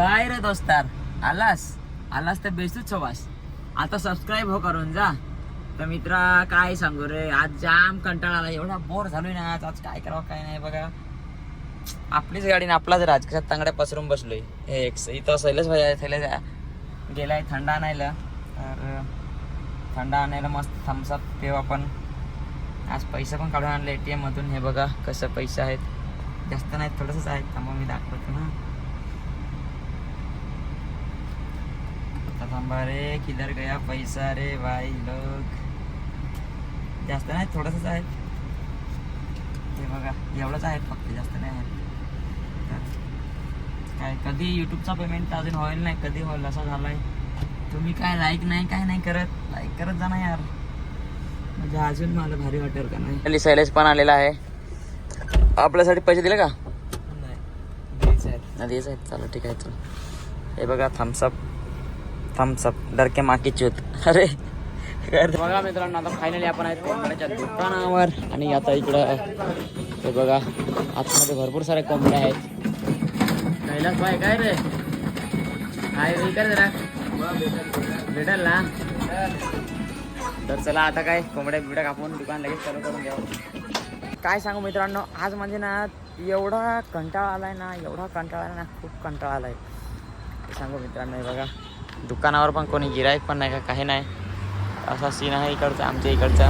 काय रे दोस्तार? आलास? आलास तर बेसूच छवास आता सबस्क्राईब हो करून जा. तर मित्रा काय सांगू रे? आज जाम कंटाळा आला. एवढा बोर झालोय ना आज. आज काय करावं काय नाही बघा. आपलीच गाडी ना आपलाच राजकशात तांगड्या पसरून बसलोय. हे एक इथं सैलच सैलच गेलाय थंड आणायला. तर थंड आणायला मस्त थम्सअप पेव आपण. आज पैसे पण काढून आणले. टी एममधून हे बघा कसं पैसे आहेत. जास्त नाहीत थोडंसंच आहेत. थांबा मी दाखवतो ना. आता थांबा रे किधर गया पैसा रे भाई लोग? जास्त नाही थोडंसंच आहेत हे बघा एवढंच आहेत फक्त जास्त नाही तर काय कधी युट्यूबचा पेमेंट अजून होईल नाही कधी होईल असं झालंय. तुम्ही काय लाईक नाही काय नाही करत लाईक करत जा ना यार. म्हणजे अजून मला भारी वाटेल का नाही? शैलेश पण आलेला आहे. आपल्यासाठी पैसे दिले का? आहेत. चला ठीक आहे चल. हे बघा थम्सअप थम्सअप डरके माकी चूत. अरे. बघा मित्रांनो आता फायनली आपण आहेत कोंबड्याच्या दुकानावर. आणि आता इकडं हे बघा आतमध्ये भरपूर सारे कोंबड्या आहेत. कैलास भाई काय रे? काय रे कर जरा. भेटेल ना? तर चला आता काय कोंबड्या बिबड्या कापून दुकान लगेच चालू करून घ्यावं काय सांगू मित्रांनो आज म्हणजे ना एवढा कंटाळा आलाय ना एवढा कंटाळा आलाय ना खूप कंटाळा आलाय. सांगू मित्रांनो हे बघा. दुकानावर पण कोणी गिराईक पण नाही का काही नाही. असा सीन आहे इकडचा आमच्या इकडचा.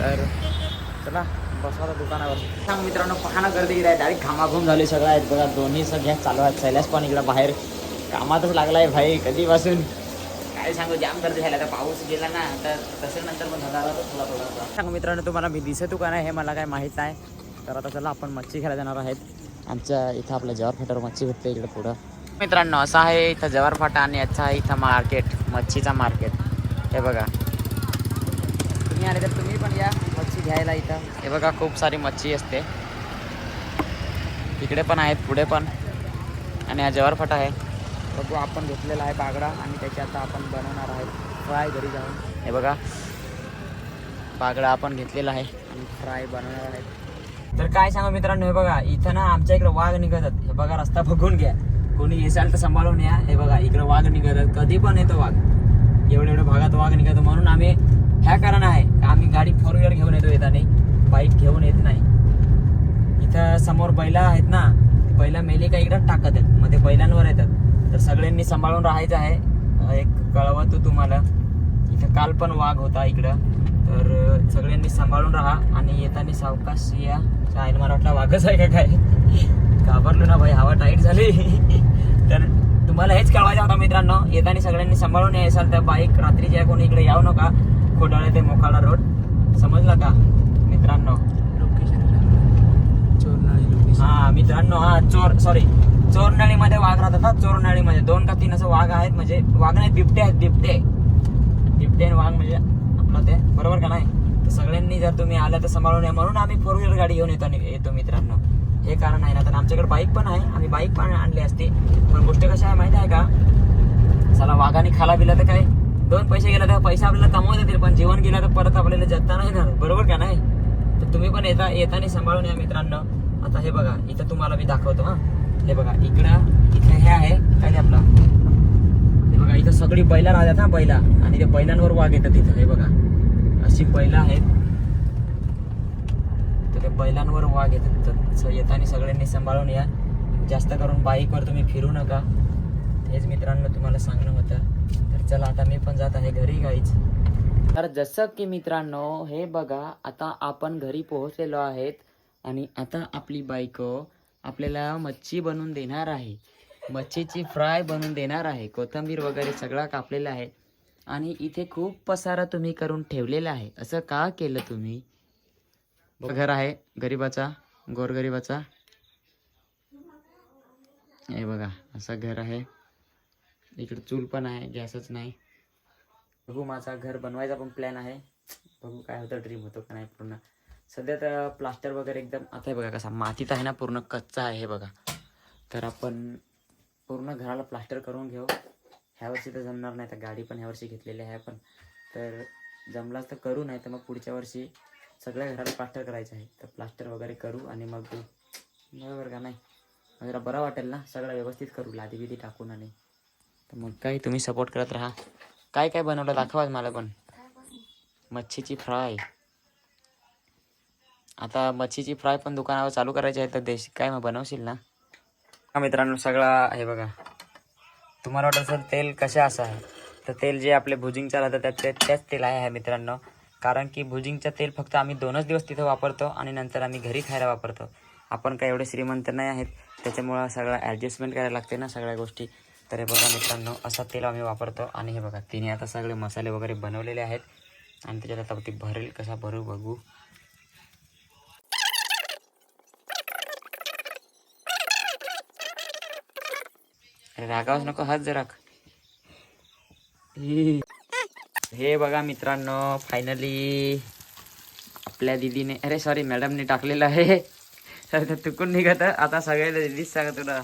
तर चला बसवा दुकानावर. सांग मित्रांनो पाहणं गर्दी गिराय डायरेक्ट घामाघूम झाली सगळं आहेत. बघा दोन्ही सगळ्या चालू आहेत. सैलास पण इकडं बाहेर कामातच आहे भाई कधीपासून? काय सांगू जाम गर्दी झाली. तर पाऊस गेला ना तर तसे नंतर पण झाला थोडा थोडा सांगू मित्रांनो तुम्हाला मी दिसतो का नाही हे मला काय माहीत नाही. तर आता चला आपण मच्छी खायला जाणार आहेत. आमच्या इथं आपल्या जवार फाट्यावर मच्छी भेटते इकडं पुढं. मित्रांनो असं आहे इथं जवार फाटा आणि याचा आहे इथं मार्केट मच्छीचा मार्केट. हे बघा. तुम्ही आले तर तुम्ही पण या मच्छी घ्यायला इथं. हे बघा खूप सारी मच्छी असते. इकडे पण आहेत पुढे पण. आणि हा जवार फाटा आहे. बघू आपण घेतलेला आहे बागडा आणि त्याची आता आपण बनवणार आहे. फ्राय घरी जाऊन. हे बघा. बागडा आपण घेतलेला आहे आणि फ्राय बनवणार आहे. तर काय सांगा मित्रांनो हे बघा इथं ना आमच्या इकडे वाघ निघतात. हे बघा रस्ता बघून घ्या. कोणी येसाल तर सांभाळून या. हे बघा इकडे वाघ निघत कधी पण येतो वाघ. एवढ्या एवढ्या भागात वाघ निघतो म्हणून आम्ही ह्या कारण आहे. का आम्ही गाडी फोर व्हीलर घेऊन येतो येताना. बाईक घेऊन येत नाही. इथं समोर बैला आहेत ना बैला मेले का इकडं टाकत आहेत. मग ते बैलांवर येतात. तर सगळ्यांनी सांभाळून राहायचं आहे. एक कळवतो तुम्हाला. इथं काल पण वाघ होता इकडं. तर सगळ्यांनी सांभाळून राहा आणि येताना सावकाश या. चायला मला वाटलं वाघच आहे का काय? घाबरलो ना भाई हवा टाईट झाली. तर तुम्हाला हेच कळवायचं होतं मित्रांनो येताना सगळ्यांनी सांभाळून यायसाल तर बाईक रात्रीच्या कोणी इकडे यावं नका खोडाळे ते मोखाडा रोड. समजला का? मित्रांनो. हा मित्रांनो हा चोर सॉरी चोरनळीमध्ये वाघ राहतात हा चोरनळीमध्ये दोन का तीन असं वाघ आहेत म्हणजे वाघ नाही बिबटे आहेत बिबटे. बिबटे आणि वाघ म्हणजे आपलं ते बरोबर का नाही? तर सगळ्यांनी जर तुम्ही आलं तर सांभाळून या म्हणून आम्ही फोर व्हीलर गाडी घेऊन येतो येतो मित्रांनो. हे कारण आहे ना तर आमच्याकडे बाईक पण आहे. आम्ही बाईक पण आणली असते. पण गोष्ट कशी आहे माहिती आहे का? चला वाघाने खाला बिला तर काय? दोन पैसे गेला तर पैसे आपल्याला कमवत येतील पण जीवन गेला तर परत आपल्याला जगता नाही ना बरोबर का नाही? तर तुम्ही पण येता येताना सांभाळून या मित्रांनो. आता हे बघा इथं तुम्हाला मी दाखवतो हा. हे बघा इकडं इथं हे आहे काय ते आपला? हे बघा इथं सगळी बैला राहतात हा बैला. आणि ते बैलांवर वाघ येतात इथं हे बघा. अशी बैला आहेत. तर ते बैलांवर वाघ येतात. तर स- येताना सगळ्यांनी सांभाळून या. जास्त करून बाईकवर तुम्ही फिरू नका. हेच मित्रांनो तुम्हाला सांगणं होतं. तर चला आता मी पण जात आहे घरी गाईच तर जसं की मित्रांनो हे बघा आता आपण घरी पोहोचलेलो आहेत आणि आता आपली बायको आपल्याला मच्छी बनवून देणार आहे. मच्छीची फ्राय बनवून देणार आहे. कोथिंबीर वगैरे सगळा कापलेला आहे. आणि इथे खूप पसारा तुम्ही करून ठेवलेला आहे. असं का केलं तुम्ही? घर आहे गरीबाचा गोरगरिबाचा. हे बघा असं घर आहे. इकडे चूल पण आहे गॅसच नाही. बघू माझा घर बनवायचा पण प्लॅन आहे. बघू काय होतं ड्रीम होतो का नाही पूर्ण. सध्या तर प्लास्टर वगैरे एकदम आता बघा कसा मातीत आहे ना पूर्ण कच्चा आहे बघा. तर आपण पूर्ण घराला प्लास्टर करून घेऊ. ह्यावर्षी तर जमणार नाही तर गाडी पण ह्या वर्षी घेतलेली आहे पण तर जमलाच तर करू नाही तर मग पुढच्या वर्षी सगळ्या घराला प्लास्टर करायचं आहे. तर प्लास्टर वगैरे करू आणि मग बरोबर का नाही. मग जरा बरं वाटेल ना सगळं व्यवस्थित करू लादी बिदी टाकून आणि तर मग काही तुम्ही सपोर्ट करत राहा. काय काय बनवलं दाखवा मला पण. मच्छीची फ्राय. आता मच्छीची फ्राय पण दुकानावर चालू करायची आहे तर देश काय मग बनवशील ना? हा मित्रांनो सगळा हे बघा. तुम्हाला वाटत असेल तेल कशा असं आहे? तर तेल जे आपले भुजिंगचं राहतं त्यात ते- त्याच तेल आहे मित्रांनो. कारण की भुजिंगचं तेल फक्त आम्ही दोनच दिवस तिथं वापरतो आणि नंतर आम्ही घरी खायला वापरतो. आपण काय एवढे श्रीमंत नाही आहेत त्याच्यामुळं सगळं ॲडजस्टमेंट करायला लागते ना सगळ्या गोष्टी. तर हे बघा मित्रांनो असा तेल आम्ही वापरतो आणि हे बघा तिने आता सगळे मसाले वगैरे बनवलेले आहेत. आणि त्याच्यात आता ती भरेल कसा भरू बघू. रागावच नको हात जरा हे बघा मित्रांनो फायनली आपल्या दिदीने अरे सॉरी मॅडमने टाकलेलं आहे. तर ते चुकून निघत. आता सगळ्याला दिदीच सांगा तुला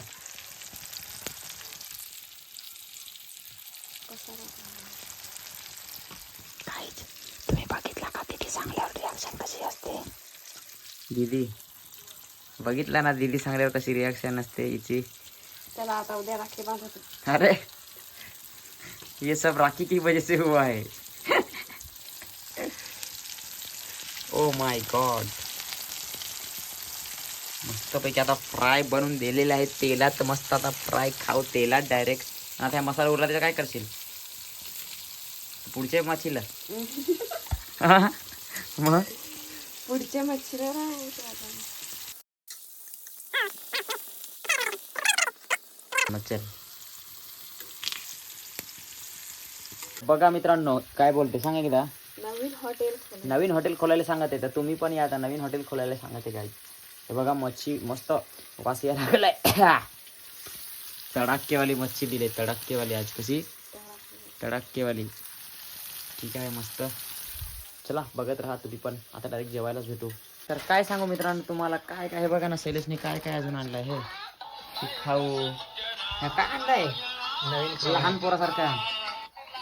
दिदी सांगल्यावर रिॲक्शन कशी असते? दीदी बघितला ना दीदी सांगल्यावर कशी रिॲक्शन असते हिची? त्याला आता उद्या राखी बांधत अरे ये सब राखी की वजह से हुआ है? ओ माय गॉड मस्तपैकी आता फ्राय बनवून दिलेले आहे तेलात. मस्त आता फ्राय खाऊ तेलात डायरेक्ट आता ह्या मसाला उरला त्याचा काय करशील? पुढच्या मच्छीला. हा? मग? पुढच्या मच्छीला चल. बघा मित्रांनो काय बोलते सांगा एकदा. नवीन हॉटेल खोल नवीन हॉटेल खोलायला सांगत आहे तर तुम्ही पण या आता नवीन हॉटेल खोलायला सांगत आहे काय हे बघा मच्छी मस्त वास यायला लागलाय. तडाक्केवाली मच्छी दिली तडाक्केवाली आज कशी? तडाक्केवाली ठीक आहे मस्त. चला बघत राहा तुम्ही पण. आता डायरेक्ट जेवायलाच भेटू. तर काय सांगू मित्रांनो तुम्हाला काय काय हे बघा ना शैलेशने काय काय अजून आणलंय हे? हे खाऊ काय आणलंय? नवीन लहान पोरासारखा.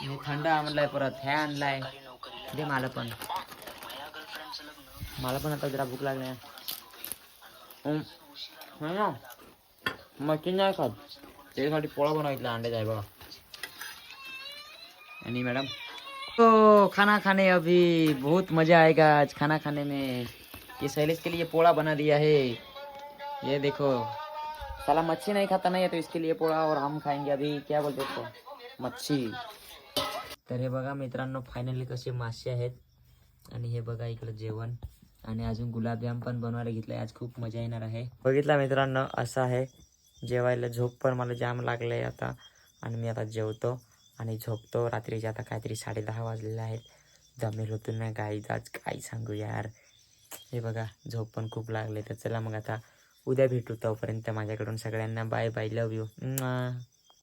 आणि थंड आणलाय परत हे आणलाय. दे मला पण मला पण आता जरा भूक लागली मच्छी नाही खात. त्याच्यासाठी पोळा बनवायचा अंडे आहे बघा. आणि मैडम? तो खाना खाने अभी बहुत मज़ा आएगा आज खाना खाने में. ये शैलेश के लिए पोड़ा बना दिया है. ये देखो। साला मच्छी नहीं खाता नहीं है तो इसके लिए पोड़ा और हम खाएँगे अभी। क्या बोलते इसको मच्छी। तर हे बघा मित्रांनो फायनली कसे मासे आहेत. आणि हे बघा इकडं जेवण. आणि अजून गुलाबजाम पण बनवायला घेतलंय. आज खूप मजा येणार आहे. बघितला मित्रांनो असं आहे. जेवायला झोप पण मला जाम लागलंय आता. आणि मी आता जेवतो आणि झोपतो. रात्रीचे आता काहीतरी साडे दहा वाजलेले आहेत. जमेल होतो ना गाई आज काय सांगू यार? हे बघा झोप पण खूप लागले तर चला मग आता उद्या भेटू तोपर्यंत. माझ्याकडून सगळ्यांना बाय बाय लव यू